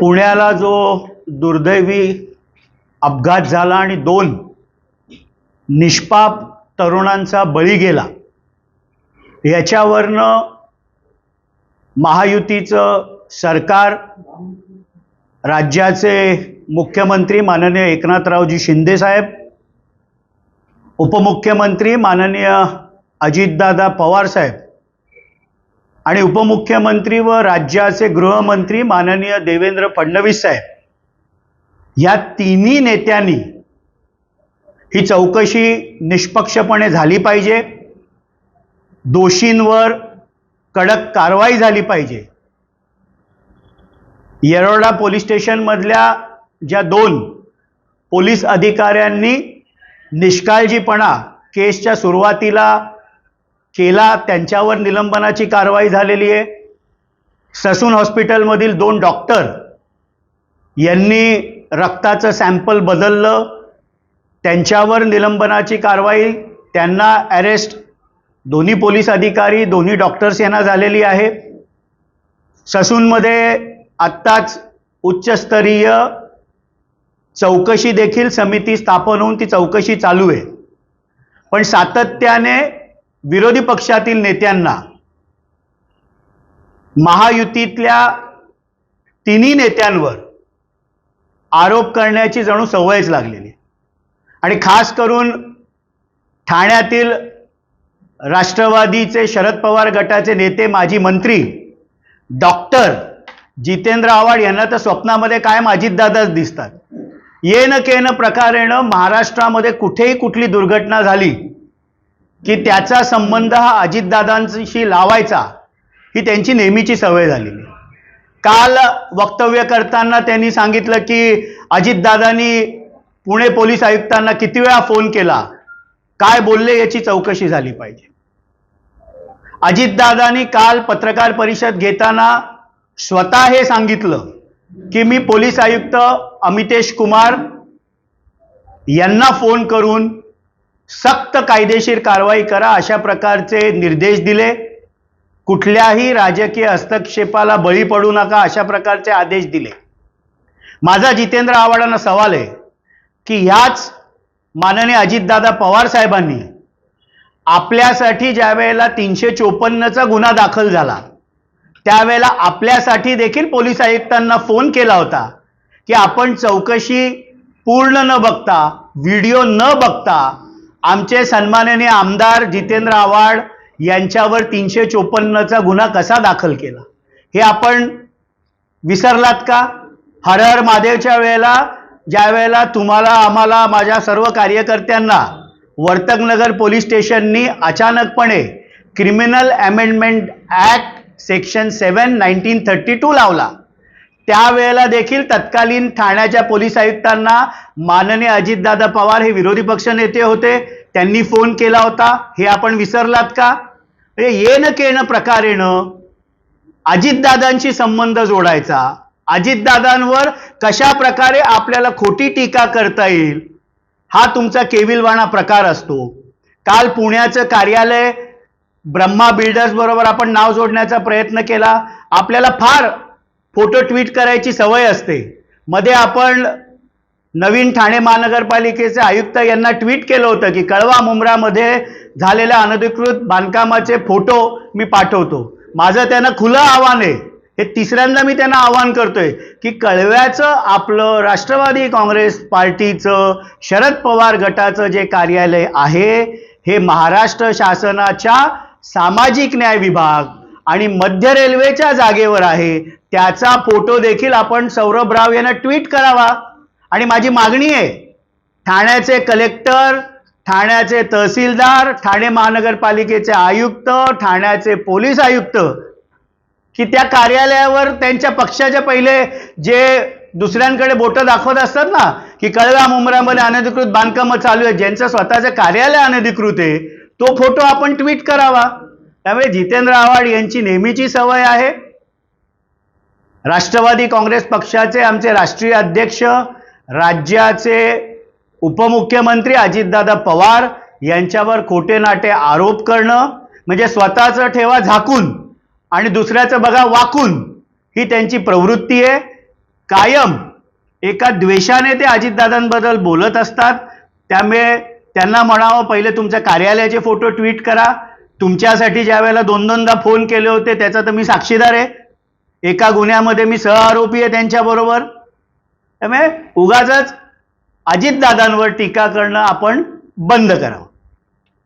पुण्याला जो दुर्दैवी अपघात झाला आणि दोन निष्पाप तरुणांचा बळी गेला याच्यावरनं महायुतीचं सरकार राज्याचे मुख्यमंत्री माननीय एकनाथरावजी शिंदे साहेब उपमुख्यमंत्री माननीय अजितदादा पवार साहेब आणि उपमुख्यमंत्री व राज्याचे गृहमंत्री माननीय देवेंद्र फडणवीस साहेब या तिन्ही नेत्यांनी ही चौकशी निष्पक्षपणे झाली पाहिजे. दोषींवर कडक कारवाई झाली पाहिजे. येरोडा पोलीस स्टेशनमधल्या ज्या दोन पोलीस अधिकाऱ्यांनी निष्काळजीपणा केसच्या सुरुवातीला केला त्यांच्यावर निलंबनाची कारवाई झालेली आहे. ससून हॉस्पिटलमधील दोन डॉक्टर यांनी रक्ताचं सॅम्पल बदललं. त्यांच्यावर निलंबनाची कारवाई त्यांना अरेस्ट दोन्ही पोलीस अधिकारी दोन्ही डॉक्टर्स यांना झालेली आहे. ससूनमध्ये आत्ताच उच्चस्तरीय चौकशी देखील समिती स्थापन होऊन ती चौकशी चालू आहे. पण सातत्याने विरोधी पक्षातील नेत्यांना महायुतीतल्या तिन्ही नेत्यांवर आरोप करण्याची जणू सवयच लागलेली आणि खास करून ठाण्यातील राष्ट्रवादीचे शरद पवार गटाचे नेते माजी मंत्री डॉक्टर जितेंद्र आव्हाड यांना तर स्वप्नामध्ये कायम अजितदादाच दिसतात. येन केन प्रकारेनं महाराष्ट्रामध्ये कुठेही कुठली दुर्घटना झाली की त्याचा संबंध हा अजितदादांशी लावायचा ही त्यांची नेहमीची सवय झालेली आहे. काल वक्तव्य करताना त्यांनी सांगितलं की अजितदादांनी पुणे पोलीस आयुक्तांना किती वेळा फोन केला काय बोलले याची चौकशी झाली पाहिजे अजितदादांनी काल पत्रकार परिषद घेताना स्वतः हे सांगितलं की मी पोलीस आयुक्त अमितेश कुमार यांना फोन करून सक्त कायदेशीर कारवाई करा अशा प्रकारचे निर्देश दिले. कुठल्याही राजकीय हस्तक्षेपाला बळी पडू नका अशा प्रकारचे आदेश दिले. माझा जितेंद्र आव्हाडांना सवाल आहे की ह्याच माननीय अजितदादा पवार साहेबांनी आपल्यासाठी ज्या वेळेला तीनशे चोपन्नचा गुन्हा दाखल झाला त्यावेळेला आपल्यासाठी देखील पोलीस आयुक्तांना फोन केला होता की आपण चौकशी पूर्ण न बघता व्हिडिओ न बघता आमचे सन्माननीय आमदार जितेंद्र आव्हाड यांच्यावर तीनशे चोपन्नचा गुन्हा कसा दाखल केला? हे आपण विसरलात का? हर हर महादेवच्या वेळेला ज्या वेळेला तुम्हाला आम्हाला माझ्या सर्व कार्यकर्त्यांना वर्तकनगर पोलीस स्टेशननी अचानकपणे criminal amendment act section seven nineteen thirty two लावला. त्यावेळेला देखील तत्कालीन ठाण्याच्या पोलीस आयुक्तांना माननीय अजितदादा पवार हे विरोधी पक्ष नेते होते. त्यांनी फोन केला होता. हे आपण विसरलात का? म्हणजे येणं केणं प्रकारेनं अजितदादांशी संबंध जोडायचा. अजितदादांवर कशा प्रकारे आपल्याला खोटी टीका करता येईल हा तुमचा केविलवाणा प्रकार असतो. काल पुण्याचं कार्यालय ब्रह्मा बिल्डर्स बरोबर आपण नाव जोडण्याचा प्रयत्न केला. आपल्याला फार फोटो ट्विट करायची सवय असते. मध्ये आपण नवीन ठाणे महानगरपालिकेचे आयुक्त यांना ट्विट केलं होतं की कळवा मुंब्रामध्ये झालेल्या अनधिकृत बांधकामाचे फोटो मी पाठवतो. माझं त्यांना खुलं आव्हान आहे. हे तिसऱ्यांदा मी त्यांना आव्हान करतोय की कळव्याचं आपलं राष्ट्रवादी काँग्रेस पार्टीचं शरद पवार गटाचं जे कार्यालय आहे हे महाराष्ट्र शासनाच्या सामाजिक न्याय विभाग आणि मध्य रेल्वेच्या जागेवर आहे. त्याचा फोटो देखील आपण सौरभ राव यांना ट्विट करावा. आणि माझी मागणी आहे ठाण्याचे कलेक्टर ठाण्याचे तहसीलदार ठाणे महानगरपालिकेचे आयुक्त ठाण्याचे पोलीस आयुक्त की त्या कार्यालयावर त्यांच्या पक्षाच्या पहिले जे दुसऱ्यांकडे बोटं दाखवत असतात ना की कळवा मुंबरामध्ये अनधिकृत बांधकामं चालू आहेत ज्यांचं स्वतःचं कार्यालय अनधिकृत आहे तो फोटो आपण ट्विट करावा. त्यामुळे जितेंद्र आव्हाड यांची नेहमीची सवय आहे. राष्ट्रवादी काँग्रेस पक्षाचे आमचे राष्ट्रीय अध्यक्ष राज्याचे उपमुख्यमंत्री अजितदादा पवार यांच्यावर खोटे नाटे आरोप करणं म्हणजे स्वतःचं ठेवा झाकून आणि दुसऱ्याचं बघा वाकून ही त्यांची प्रवृत्ती आहे. कायम एका द्वेषाने ते अजितदादांबद्दल बोलत असतात. त्यामुळे त्यांना म्हणावं पहिले तुमच्या कार्यालयाचे फोटो ट्विट करा. तुमच्यासाठी ज्या वेळेला दोन दोनदा फोन केले होते त्याचा तर मी साक्षीदार आहे. एका गुन्ह्यामध्ये मी सहआरोपी आहे त्यांच्याबरोबर त्यामुळे उगाच अजितदादांवर टीका करणं आपण बंद करावं.